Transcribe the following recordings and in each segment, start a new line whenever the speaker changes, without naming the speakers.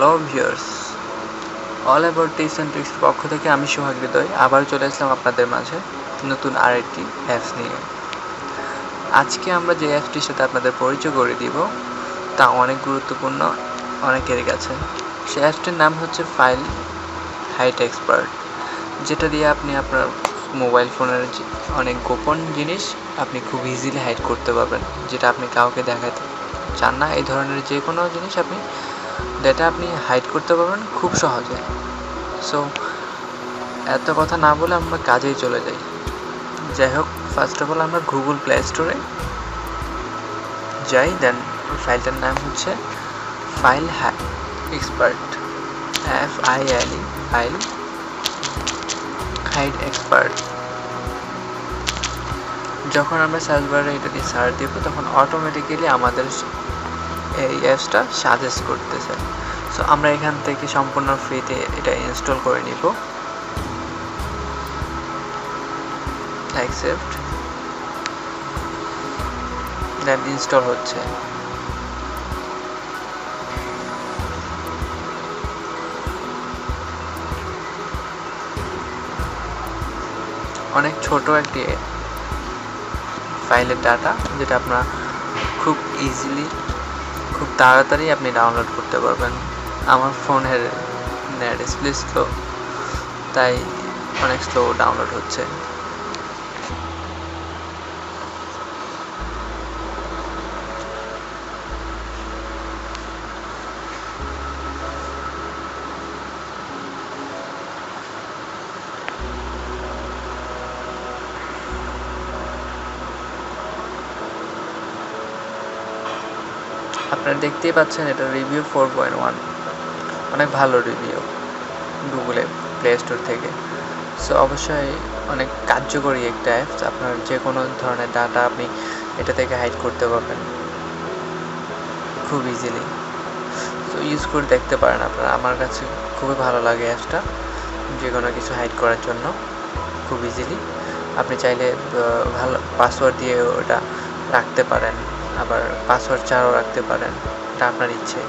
Hello viewers all about tips and tricks পক্ষ থেকে আমি সোহাগ হৃদয় আবার চলে আসলাম আপনাদের মাঝে নতুন আরেকটি অ্যাপস নিয়ে। আজকে আমরা যে অ্যাপসটির সাথে আপনাদের পরিচয় করে দিব, তা অনেক গুরুত্বপূর্ণ অনেকের কাছে। সেই অ্যাপসটির নাম হচ্ছে ফাইল হাইট এক্সপার্ট যেটা দিয়ে আপনি আপনার মোবাইল ফোনের অনেক গোপন জিনিস আপনি খুব ইজিলি হাইড করতে পারবেন, যেটা আপনি কাউকে দেখাতে চান না। এই ধরনের যে কোনো জিনিস আপনি ডেটা আপনি হাইড করতে পারবেন খুব সহজে। সো এত কথা না বলে আমরা কাজেই চলে যাই। যাই হোক ফার্স্ট অফ অল আমরা গুগল প্লে স্টোরে যাই দেন ফাইলটার নাম হচ্ছে file hack expert F I L E file hide expert যখন আমরা সার্চ বারে এটা দিয়ে সার্চ দিব, তখন অটোমেটিক্যালি আমাদের এই অ্যাপসটা সাজেস্ট করতেছে। সো আমরা এখান থেকে সম্পূর্ণ ফ্রিতে এটা ইনস্টল করে নিব। অ্যাকসেপ্ট দেন ইনস্টল হচ্ছে। অনেক ছোট একটি ফাইলের ডাটা যেটা আপনার খুব ইজিলি খুব তাড়াতাড়ি আপনি ডাউনলোড করতে পারবেন। আমার ফোনের নেট স্প্লে স্লো তাই অনেক স্লো ডাউনলোড হচ্ছে। আপনারা দেখতেই পাচ্ছেন এটা রিভিউ ফোর পয়েন্ট ওয়ান অনেক ভালো রিভিউ গুগলে প্লে স্টোর থেকে। সো অবশ্যই অনেক কার্যকরী একটা অ্যাপস আপনার যে কোনো ধরনের ডাটা আপনি এটা থেকে হাইড করতে পারবেন। খুব ইজিলি তো ইউজ করে দেখতে পারেন আপনারা। আমার কাছে খুবই ভালো লাগে অ্যাপসটা যে কোনো কিছু হাইড করার জন্য। খুব ইজিলি আপনি চাইলে ভালো পাসওয়ার্ড দিয়ে ওটা রাখতে পারেন। আবার পাসওয়ার্ড ছাড়াও রাখতে পারেন। এটা আপনার ইচ্ছে।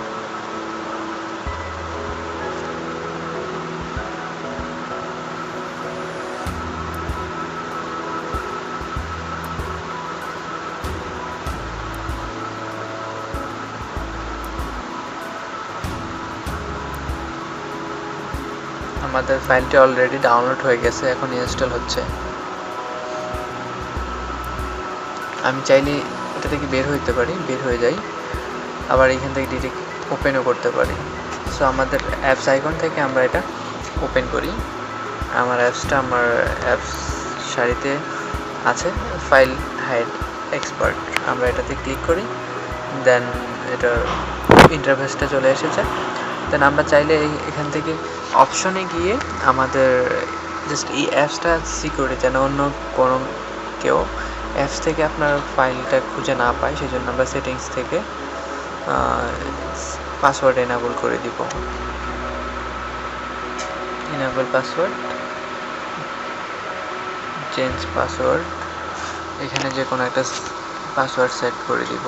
আমাদের ফাইলটি অলরেডি ডাউনলোড হয়ে গেছে, এখন ইনস্টল হচ্ছে। আমি চাইলে এটা থেকে বের হইতে পারি, বের হয়ে যাই। আবার এখান থেকে ডিরেক্ট ওপেনও করতে পারি। সো আমাদের অ্যাপস আইকন থেকে আমরা এটা ওপেন করি। আমার অ্যাপসটা আমার অ্যাপস সারিতে আছে ফাইল হাইড এক্সপার্ট আমরা এটাতে ক্লিক করি দেন এটা ইন্টারফেসটা চলে এসেছে। দেন আমরা চাইলে এখান থেকে অপশনে গিয়ে আমাদের জাস্ট এই অ্যাপসটা সিকিউরিটি যেন অন্য কোনো কেউ অ্যাপস থেকে আপনার ফাইলটা খুঁজে না পায় সেই জন্য আমরা সেটিংস থেকে পাসওয়ার্ড এনাবল করে দিব। এনাবল পাসওয়ার্ড চেঞ্জ পাসওয়ার্ড এখানে যে কোনো একটা পাসওয়ার্ড সেট করে দিব।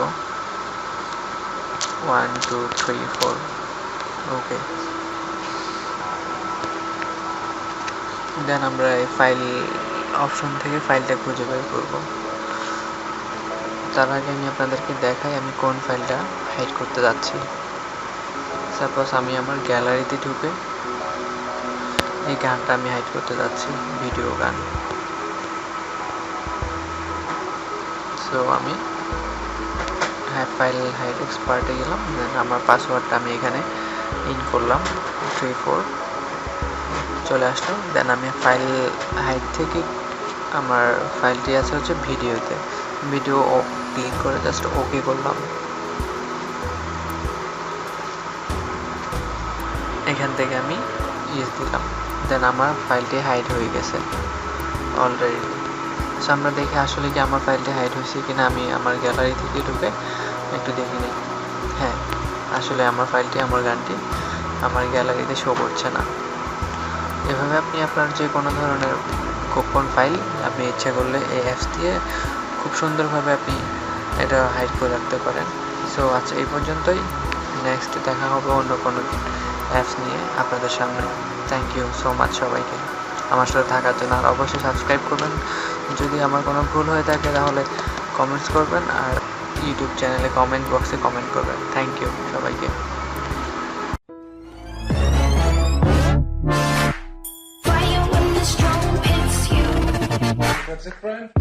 One two three four okay then আমরা এই ফাইল অপশন থেকে ফাইলটা খুঁজে বের করব। তার আগে আমি আপনাদেরকে দেখাই আমি কোন ফাইলটা হাইড করতে যাচ্ছি। সাপোজ আমি আমার গ্যালারিতে ঢুকে এই গানটা আমি হাইড করতে যাচ্ছি ভিডিও গান। সো আমি হ্যাঁ ফাইল হাইড এক্সপার্টে গেলাম দেন আমার পাসওয়ার্ডটা আমি এখানে ইন করলাম থ্রি ফোর চলে আসলো। দেন আমি ফাইল হাইট থেকে আমার ফাইলটি আছে হচ্ছে ভিডিওতে ভিডিও ক্লিক করে জাস্ট ওকে করলাম। এখান থেকে আমি ইউজ দিলাম। দেন আমার ফাইলটি হাইড হয়ে গেছে অলরেডি সো আমরা দেখে আসলে কি আমার ফাইলটি হাইড হয়েছে কিনা। আমি আমার গ্যালারি থেকে ঢুকে একটু দেখে নিই। হ্যাঁ আসলে আমার ফাইলটি আমার গানটি আমার গ্যালারিতে শো করছে না। এভাবে আপনি আপনার যে কোনো ধরনের গোপন ফাইল আপনি ইচ্ছা করলে এই অ্যাপস দিয়ে খুব সুন্দরভাবে আপনি এটা হাইড করে রাখতে পারেন। সো আচ্ছা এই পর্যন্তই। নেক্সট দেখা হবে অন্য কোনো অ্যাপস নিয়ে আপনাদের সামনে। থ্যাংক ইউ সো মাচ সবাইকে। আমার সাথে থাকার জন্য আর অবশ্যই সাবস্ক্রাইব করবেন। যদি আমার কোনো ভুল হয়ে থাকে তাহলে কমেন্টস করবেন আর ইউটিউব চ্যানেলে কমেন্ট বক্সে কমেন্ট করবেন। থ্যাংক ইউ সবাইকে.
That's it, friend?